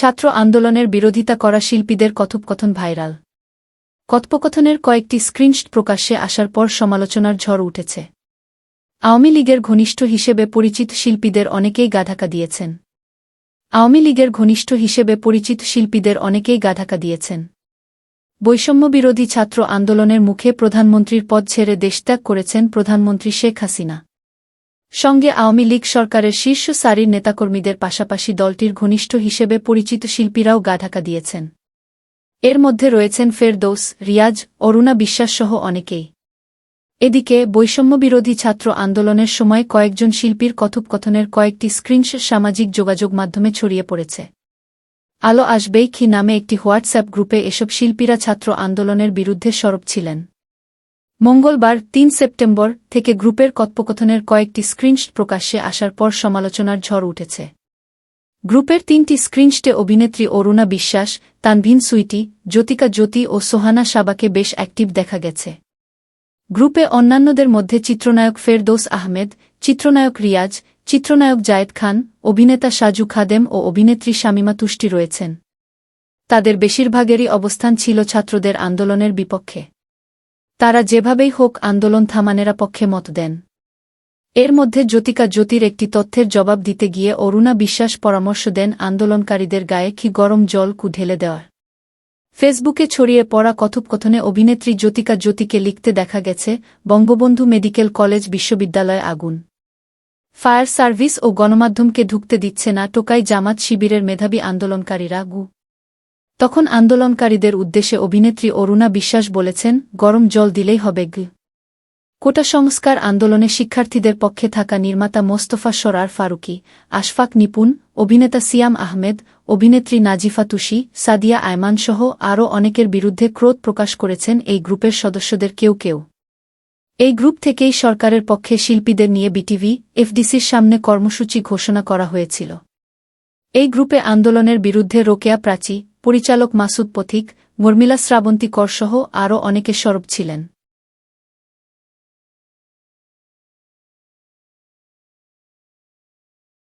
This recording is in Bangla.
ছাত্র আন্দোলনের বিরোধিতা করা শিল্পীদের কথোপকথন ভাইরাল। কথোপকথনের কয়েকটি স্ক্রিনশট প্রকাশ্যে আসার পর সমালোচনার ঝড় উঠেছে। আওয়ামী লীগের ঘনিষ্ঠ হিসেবে পরিচিত শিল্পীদের অনেকেই গাধাকা দিয়েছেন। আওয়ামী লীগের ঘনিষ্ঠ হিসেবে পরিচিত শিল্পীদের অনেকেই গাধাকা দিয়েছেন। বৈষম্যবিরোধী ছাত্র আন্দোলনের মুখে প্রধানমন্ত্রীর পদ ছেড়ে দেশত্যাগ করেছেন প্রধানমন্ত্রী শেখ হাসিনা। সঙ্গে আওয়ামী লীগ সরকারের শীর্ষ সারির নেতাকর্মীদের পাশাপাশি দলটির ঘনিষ্ঠ হিসেবে পরিচিত শিল্পীরাও গা গাধাকা দিয়েছেন। এর মধ্যে রয়েছেন ফেরদৌস, রিয়াজ, অরুণা বিশ্বাসসহ অনেকেই। এদিকে বৈষম্যবিরোধী ছাত্র আন্দোলনের সময় কয়েকজন শিল্পীর কথোপকথনের কয়েকটি স্ক্রিনশ সামাজিক যোগাযোগ মাধ্যমে ছড়িয়ে পড়েছে। আলো আসবেই কি নামে একটি হোয়াটসঅ্যাপ গ্রুপে এসব শিল্পীরা ছাত্র আন্দোলনের বিরুদ্ধে সরব ছিলেন। মঙ্গলবার, তিন সেপ্টেম্বর থেকে গ্রুপের কথোপকথনের কয়েকটি স্ক্রিনশট প্রকাশ্যে আসার পর সমালোচনার ঝড় উঠেছে। গ্রুপের তিনটি স্ক্রিনশটে অভিনেত্রী অরুণা বিশ্বাস, তানভিন সুইটি, জ্যোতিকা জ্যোতি ও সোহানা সাবাকে বেশ অ্যাক্টিভ দেখা গেছে। গ্রুপে অন্যান্যদের মধ্যে চিত্রনায়ক ফেরদৌস আহমেদ, চিত্রনায়ক রিয়াজ, চিত্রনায়ক জায়েদ খান, অভিনেতা সাজু খাদেম ও অভিনেত্রী শামিমা তুষ্টি রয়েছেন। তাদের বেশিরভাগেরই অবস্থান ছিল ছাত্রদের আন্দোলনের বিপক্ষে। তারা যেভাবেই হোক আন্দোলন থামানেরা পক্ষে মত দেন। এর মধ্যে জ্যোতিকা জ্যোতির একটি তথ্যের জবাব দিতে গিয়ে অরুণা বিশ্বাস পরামর্শ দেন আন্দোলনকারীদের গায়ে কি গরম জল কু ঢেলে দেওয়ার। ফেসবুকে ছড়িয়ে পড়া কথোপকথনে অভিনেত্রী জ্যোতিকা জ্যোতিকে লিখতে দেখা গেছে, বঙ্গবন্ধু মেডিকেল কলেজ বিশ্ববিদ্যালয়ে আগুন। ফায়ার সার্ভিস ও গণমাধ্যমকে ঢুকতে দিচ্ছে না, টোকাই জামাত শিবিরের মেধাবী আন্দোলনকারীরা গু। তখন আন্দোলনকারীদের উদ্দেশ্যে অভিনেত্রী অরুণা বিশ্বাস বলেছেন, গরম জল দিলেই হবে গ। কোটা সংস্কার আন্দোলনে শিক্ষার্থীদের পক্ষে থাকা নির্মাতা মোস্তফা সরার ফারুকি, আশফাক নিপুন অভিনেতা সিয়াম আহমেদ, অভিনেত্রী নাজিফা তুষি সাদিয়া আয়মানসহ আরও অনেকের বিরুদ্ধে ক্রোধ প্রকাশ করেছেন এই গ্রুপের সদস্যদের কেউ কেউ। এই গ্রুপ থেকেই সরকারের পক্ষে শিল্পীদের নিয়ে বিটিভি, এফডিসির সামনে কর্মসূচি ঘোষণা করা হয়েছিল। এই গ্রুপে আন্দোলনের বিরুদ্ধে রোকেয়া প্রাচী পরিচালক মাসুদ পথিক মর্মিলা শ্রাবন্তী করসহ আরও অনেকে সরব ছিলেন।